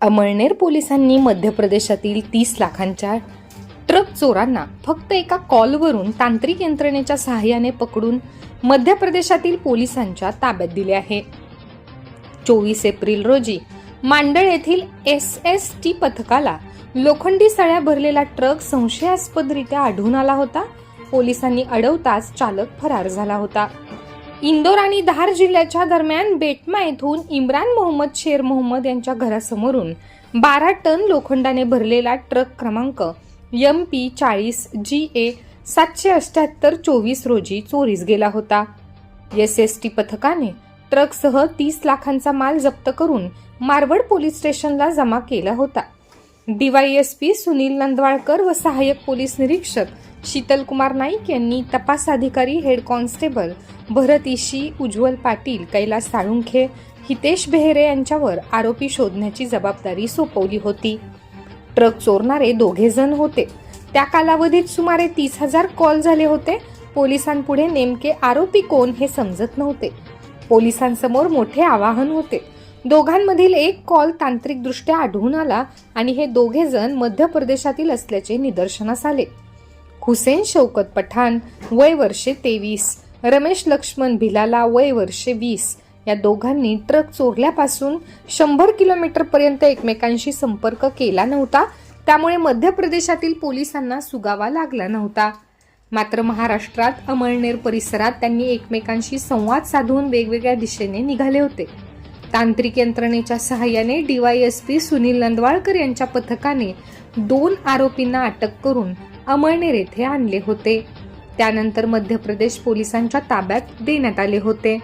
अमळनेर पोलिसांनी मध्य प्रदेशातील तीस लाखांच्या ट्रक चोरांना फक्त एका कॉलवरून तांत्रिक यंत्रणेच्या सहाय्याने पकडून मध्य प्रदेशातील पोलिसांच्या ताब्यात दिले आहे. चोवीस एप्रिल रोजी मांडळ येथील एस एस टी पथकाला लोखंडी सळ्या भरलेला ट्रक संशयास्पदरित्या आढळून आला होता. पोलिसांनी अडवताच चालक फरार झाला होता. इंदोर आणि धार जिल्ह्याच्या दरम्यान बेटमा येथून इम्रान मोहम्मद शेर मोहम्मद यांच्या घरासमोरून बारा टन लोखंडाने भरलेला ट्रक क्रमांक एम पी चाळीस जी ए सातशे अठ्याहत्तर चोवीस रोजी चोरीस गेला होता. एस एस टी पथकाने ट्रकसह तीस लाखांचा माल जप्त करून मारवड पोलीस स्टेशनला जमा केला होता. डीवायएसपी सुनील नंदवाळकर व सहाय्यक पोलीस निरीक्षक शीतलकुमार नाईक यांनी तपास अधिकारी हेड कॉन्स्टेबल भरत इशी उज्ज्वल पाटील कैलास साळुंखे हितेश बेहेरे यांच्यावर आरोपी शोधण्याची जबाबदारी सोपवली होती. ट्रक चोरणारे दोघे जण होते. त्या कालावधीत सुमारे तीस हजार कॉल झाले होते. पोलिसांपुढे नेमके आरोपी कोण हे समजत नव्हते. पोलिसांसमोर मोठे आवाहन होते. दोघांमधील एक कॉल तांत्रिकदृष्ट्या आढळून आला आणि हे दोघे जण मध्य प्रदेशातील असल्याचे निदर्शनास आले. हुसेन शौकत पठाण वय वर्षे तेवीस. रमेश लक्ष्मण भिलाला वय वर्षे वीस या दोघांनी ट्रक चोरल्यापासून शंभर किलोमीटरपर्यंत एकमेकांशी संपर्क केला नव्हता. त्यामुळे मध्य प्रदेशातील पोलिसांना सुगावा लागला नव्हता. मात्र महाराष्ट्रात अमळनेर परिसरात त्यांनी एकमेकांशी संवाद साधून वेगवेगळ्या दिशेने निघाले होते. तांत्रिक यंत्रणेच्या सहाय्याने डीवायएसपी सुनील नंदवाळकर यांच्या पथकाने दोन आरोपींना अटक करून अमळनेर येथे आणले होते. त्यानंतर मध्य प्रदेश पोलिसांच्या ताब्यात देण्यात आले होते.